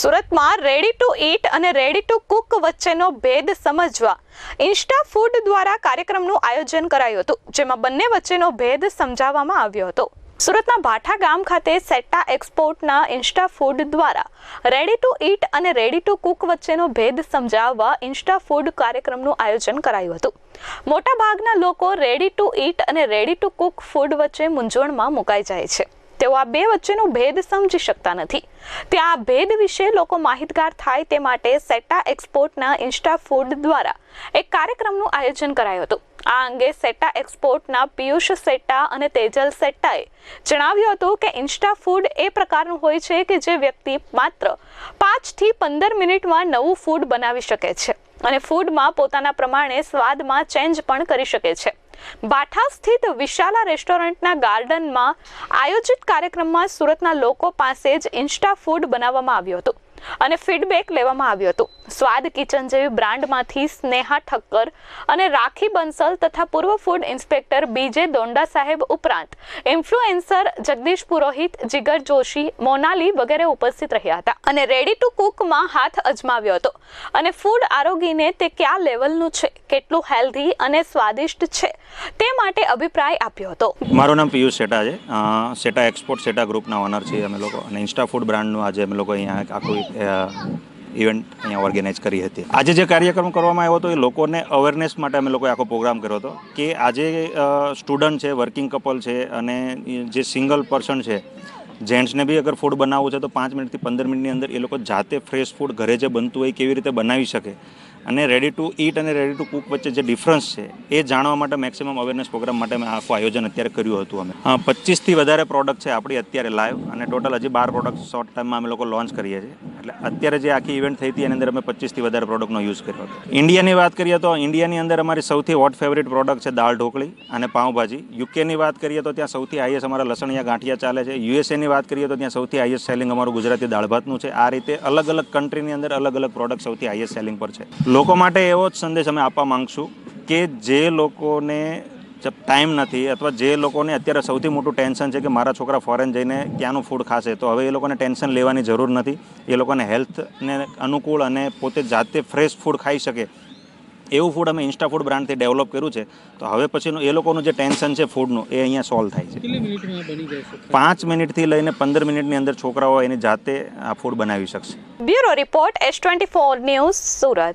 સુરતમાં ready to eat અને ready to Cook વચ્ચેનો ભેદ સમજવા ઇન્સ્ટા ફૂડ દ્વારા કાર્યક્રમનું આયોજન કરાયું હતું, જેમાં બંને વચ્ચેનો ભેદ સમજાવવામાં આવ્યો હતો. સુરતના ભાઠા ગામ ખાતે સેટા એક્સપોર્ટના ઇન્સ્ટા ફૂડ દ્વારા રેડી ટુ ઈટ અને રેડી ટુ કુક વચ્ચેનો ભેદ સમજાવવા ઇન્સ્ટા ફૂડ કાર્યક્રમનું આયોજન કરાયું હતું. મોટાભાગના લોકો રેડી ટુ ઈટ અને રેડી ટુ કુક ફૂડ વચ્ચે મૂંઝવણમાં મુકાઈ જાય છે. તેઓ આ બે વચ્ચેનો ભેદ સમજી શકતા નથી. ત્યાં આ ભેદ વિશે લોકો માહિતગાર થાય તે માટે સેટા એક્સપોર્ટના ઇન્સ્ટા ફૂડ દ્વારા એક કાર્યક્રમનું આયોજન કરાયું હતું. આ અંગે સેટા એક્સપોર્ટના પિયુષ સેટ્ટા અને તેજલ સેટ્ટાએ જણાવ્યું હતું કે ઇન્સ્ટા ફૂડ એ પ્રકારનું હોય છે કે જે વ્યક્તિ માત્ર પાંચથી પંદર મિનિટમાં નવું ફૂડ બનાવી શકે છે અને ફૂડમાં પોતાના પ્રમાણે સ્વાદમાં ચેન્જ પણ કરી શકે છે. બાઠા સ્થિત વિશાલા રેસ્ટોરન્ટના ગાર્ડનમાં આયોજિત કાર્યક્રમમાં સુરતના લોકો પાસે જ ઇન્સ્ટા ફૂડ બનાવવામાં આવ્યું હતું અને ફીડબેક લેવામાં આવ્યું હતું. સ્વાદ કિચન જેવી બ્રાન્ડમાંથી સ્નેહા ઠક્કર અને રાખી બંસલ તથા પૂર્વ ફૂડ ઇન્સ્પેક્ટર બીજે દોંડા સાહેબ ઉપરાંત ઇન્ફ્લુએન્સર જગદીશ પુરોહિત, જીગર જોશી, મોનાલી વગેરે ઉપસ્થિત રહ્યા હતા અને રેડી ટુ કુકમાં હાથ અજમાવ્યો હતો. અને ફૂડ આરોગીને તે કયા લેવલનું છે, કેટલું હેલ્ધી અને સ્વાદિષ્ટ છે, તે માટે અભિપ્રાય આપ્યો હતો. મારું નામ પિયુષ સેટા છે. સેટા એક્સપોર્ટ સેટા ગ્રુપના ઓનર છીએ અમે લોકો. અને ઇન્સ્ટા ફૂડ બ્રાન્ડનું આજે અમે લોકો અહીંયા આખું ઇવેન્ટ અહીંયા ઓર્ગેનાઇઝ કરી હતી. આજે જે કાર્યક્રમ કરવામાં આવ્યો હતો એ લોકોને અવેરનેસ માટે અમે લોકોએ આખો પ્રોગ્રામ કર્યો હતો કે આજે સ્ટુડન્ટ છે વર્કિંગ કપલ છે અને જે સિંગલ પર્સન છે જેન્ટ્સને બી અગર ફૂડ બનાવવું છે તો પાંચ મિનિટથી પંદર મિનિટની અંદર એ લોકો જાતે ફ્રેશ ફૂડ ઘરે જે બનતું હોય કેવી રીતે બનાવી શકે અને રેડી ટુ ઈટ અને રેડી ટુ કુક વચ્ચે જે ડિફરન્સ છે એ જાણવા માટે મેક્સિમમ અવેરનેસ પ્રોગ્રામ માટે મેં આખું આયોજન અત્યારે કર્યું હતું અમે. હા પચીસથી વધારે પ્રોડક્ટ છે આપણી અત્યારે લાઈવ અને ટોટલ હજી બાર પ્રોડક્ટ શોર્ટ ટાઈમમાં અમે લોકો લોન્ચ કરીએ છીએ. એટલે અત્યારે જે આખી ઇવેન્ટ થઈ હતી, એની અંદર અમે પચીસથી વધારે પ્રોડક્ટનો યુઝ કર્યો હતો. ઇન્ડિયાની વાત કરીએ તો ઇન્ડિયાની અંદર અમારી સૌથી હોટ ફેવરિટ પ્રોડક્ટ છે દાળ ઢોકળી અને પાઉંભાજી. યુકેની વાત કરીએ તો ત્યાં સૌથી હાઈએસ્ટ અમારા લસણિયા ગાંઠિયા ચાલે છે. યુએસએની વાત કરીએ તો ત્યાં સૌથી હાઈએસ્ટ સેલિંગ અમારું ગુજરાતી દાળ ભાતનું છે. આ રીતે અલગ અલગ કન્ટ્રીની અંદર અલગ અલગ પ્રોડક્ટ સૌથી હાઈએસ્ટ સેલિંગ પર છે. લોકો માટે એવો જ સંદેશ અમે આપવા માંગશું કે જે લોકોને ટાઈમ નથી અથવા જે લોકોને અત્યારે સૌથી મોટું ટેન્શન છે કે મારા છોકરા ફોરેન જઈને ક્યાંનું ફૂડ ખાશે તો હવે એ લોકોને ટેન્શન લેવાની જરૂર નથી. એ લોકોને હેલ્થને અનુકૂળ અને પોતે જાતે ફ્રેશ ફૂડ ખાઈ શકે. એવું ફૂડ અમે ઇન્સ્ટા ફૂડ બ્રાન્ડથી ડેવલપ કર્યું છે. તો હવે પછીનું એ લોકોનું જે ટેન્શન છે ફૂડનું એ અહીંયા સોલ્વ થાય છે. કેટલી મિનિટમાં બની જશે પાંચ મિનિટથી લઈને પંદર મિનિટની અંદર છોકરાઓ એની જાતે આ ફૂડ બનાવી શકશે. Bureau report S twenty four news Surat.